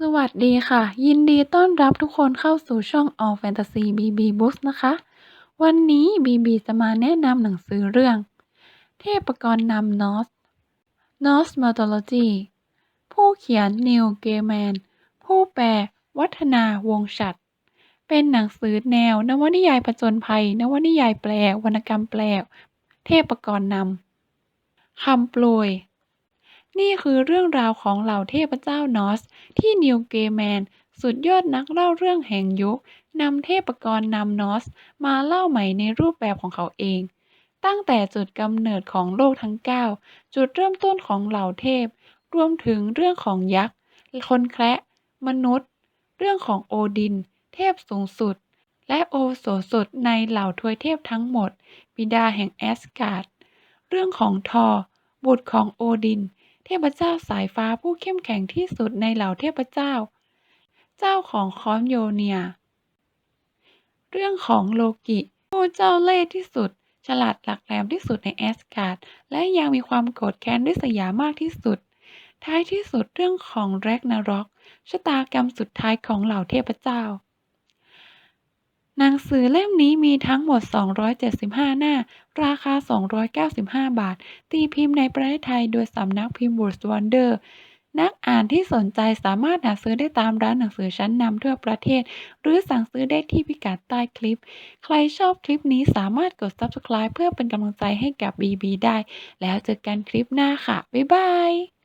สวัสดีค่ะ ยินดีต้อนรับทุกคนเข้าสู่ช่อง All Fantasy BB Books นะคะ วันนี้ BB จะมาแนะนำหนังสือเรื่อง เทพกรนำนอส Norse Mythology ผู้เขียนนิวเกแมน ผู้แปล วัฒนาวงศ์ฉัตรเป็นหนังสือแนวนวนิยายผจญภัย นวนิยายแปล วรรณกรรมแปล เทพกรนำคำโปรย นี่คือเรื่องราวของเหล่าเทพเจ้านอส ที่นิวเกแมน สุดยอดนักเล่าเรื่องแห่งยุคนำเทพกรนำนอส มาเล่าใหม่ในรูปแบบของเขาเอง ตั้งแต่จุดกำเนิดของโลกทั้ง 9 จุดเริ่มต้นของเหล่าเทพ รวมถึงเรื่องของยักษ์ คนแคระมนุษย์ เรื่องของโอดิน เทพสูงสุด และโอโสสุดในเหล่าทวยเทพทั้งหมด บิดาแห่งแอสการ์ด เรื่องของทอ บุตรของโอดิน เทพเจ้าสายฟ้าผู้เข้มแข็งที่สุดในเหล่าเทพเจ้า เจ้าของคอนโยเนีย เรื่องของโลกิผู้เจ้าเล่ห์ที่สุด ฉลาดหลักแหลมที่สุดในแอสการ์ด และยังมีความโกรธแค้นริษยสยามากที่สุด ท้ายที่สุดเรื่องของแรกนาร็อกชะตากรรมสุดท้ายของเหล่าเทพเจ้า หนังสือเล่มนี้มีทั้งหมด 275 หน้า ราคา 295 บาท ตีพิมพ์ในประเทศไทยโดยสำนักพิมพ์ World Wonder นักอ่านที่สนใจสามารถหาซื้อได้ตามร้านหนังสือชั้นนำทั่วประเทศ หรือสั่งซื้อได้ที่พิกัดใต้คลิป ใครชอบคลิปนี้สามารถกด Subscribe เพื่อเป็นกำลังใจให้กับ BB ได้ แล้วเจอกันคลิปหน้าค่ะ บ๊ายบาย